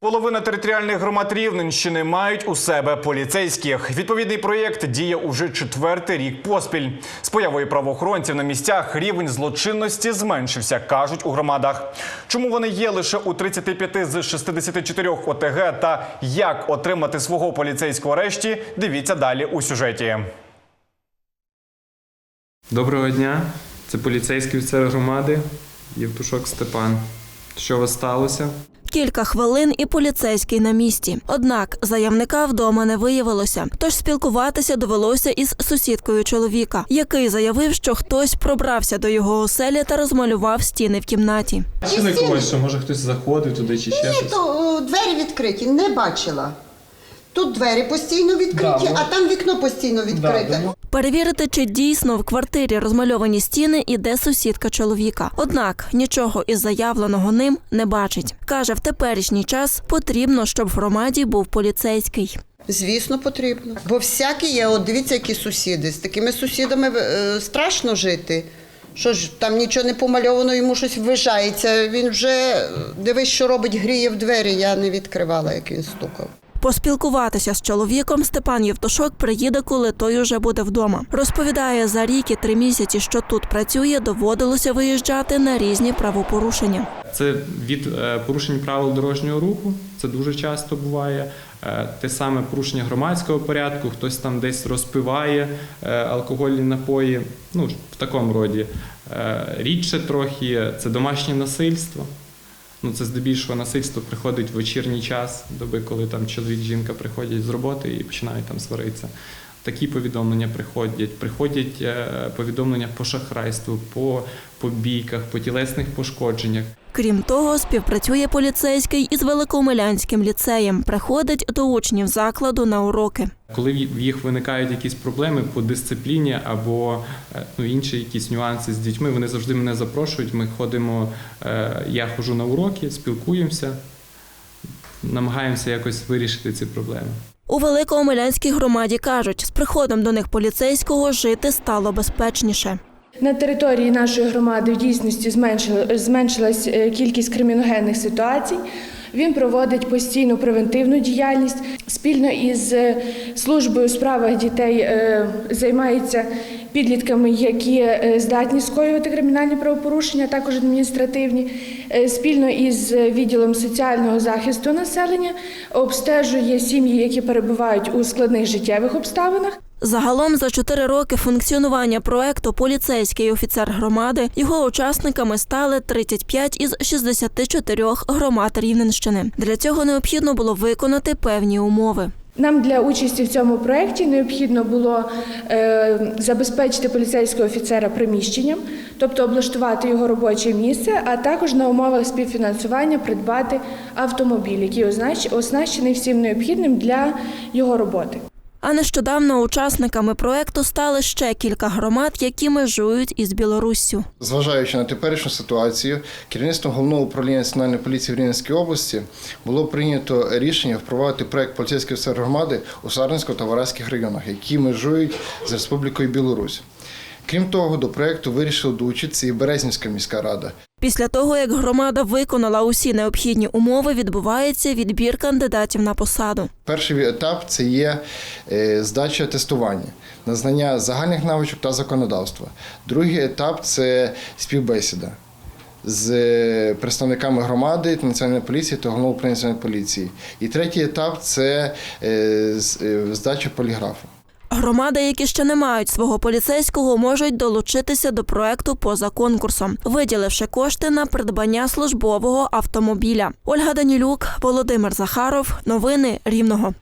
Половина територіальних громад Рівненщини мають у себе поліцейських. Відповідний проєкт діє уже четвертий рік поспіль. З появою правоохоронців на місцях рівень злочинності зменшився, кажуть у громадах. Чому вони є лише у 35 з 64 ОТГ та як отримати свого поліцейського решті? Дивіться далі у сюжеті. Доброго дня, це поліцейський офіцер громади Євтушок Степан. Що вас сталося? Кілька хвилин і поліцейський на місці. Однак заявника вдома не виявилося. Тож спілкуватися довелося із сусідкою чоловіка, який заявив, що хтось пробрався до його оселі та розмалював стіни в кімнаті. Чи не когось, що може хтось заходив туди чи ще Ні, щось? то двері відкриті, не бачила. Тут двері постійно відкриті, а там вікно постійно відкрите. Перевірити, чи дійсно в квартирі розмальовані стіни, іде сусідка чоловіка. Однак нічого із заявленого ним не бачить. каже, в теперішній час потрібно, щоб в громаді був поліцейський. Звісно, потрібно. Бо всякі є, от дивіться, які сусіди. З такими сусідами е, страшно жити. Що ж, там нічого не помальовано, йому щось ввижається. Він вже е, дивись, що робить, гріє в двері. Я не відкривала, як він стукав. Поспілкуватися з чоловіком Степан Євтушок приїде, коли той уже буде вдома. Розповідає, за рік і три місяці, що тут працює, доводилося виїжджати на різні правопорушення. Це від е, порушень правил дорожнього руху, це дуже часто буває. Е, Те саме порушення громадського порядку, хтось там десь розпиває е, алкогольні напої, ну в такому роді. Рідше трохи це домашнє насильство. Ну, це здебільшого насильство приходить в вечірній час, доби, коли там чоловік, жінка приходять з роботи і починають там сваритися. Такі повідомлення приходять. Приходять е, повідомлення по шахрайству, по побійках, по тілесних пошкодженнях. Крім того, співпрацює поліцейський із Великомилянським ліцеєм. Приходить до учнів закладу на уроки. Коли в їх виникають якісь проблеми по дисципліні або е, ну, інші якісь нюанси з дітьми, вони завжди мене запрошують. Ми ходимо, е, я ходжу на уроки, спілкуємося, намагаємося якось вирішити ці проблеми. У Великоомелянській громаді кажуть, з приходом до них поліцейського жити стало безпечніше. На території нашої громади в дійсності зменшила- зменшилась е, кількість криміногенних ситуацій. Він проводить постійну превентивну діяльність. Спільно із е, службою у справах дітей е, займається підлітками, які е, здатні скоювати кримінальні правопорушення, також адміністративні. Спільно із відділом соціального захисту населення обстежує сім'ї, які перебувають у складних життєвих обставинах. Загалом за чотири роки функціонування проекту поліцейський офіцер громади його учасниками стали 35 із 64 громад Рівненщини. Для цього необхідно було виконати певні умови. Нам для участі в цьому проєкті необхідно було е, забезпечити поліцейського офіцера приміщенням, тобто облаштувати його робоче місце, а також на умовах співфінансування придбати автомобіль, який оснащений всім необхідним для його роботи. А нещодавно учасниками проекту стали ще кілька громад, які межують із Білоруссю. Зважаючи на теперішню ситуацію, керівництвом головного управління національної поліції в Рівненській області було прийнято рішення впровадити проект поліцейської громади у Сарненську та Вараських районах, які межують з Республікою Білорусь. Крім того, до проекту вирішили долучитися і Березнівська міська рада. Після того, як громада виконала усі необхідні умови, відбувається відбір кандидатів на посаду. Перший етап це є е, здача тестування, на знання загальних навичок та законодавства. Другий етап це співбесіда з е, представниками громади національної поліції та головного управління національної поліції. І третій етап це е, здача поліграфу. Громади, які ще не мають свого поліцейського, можуть долучитися до проекту поза конкурсом, виділивши кошти на придбання службового автомобіля. Ольга Данілюк, Володимир Захаров. Новини Рівного.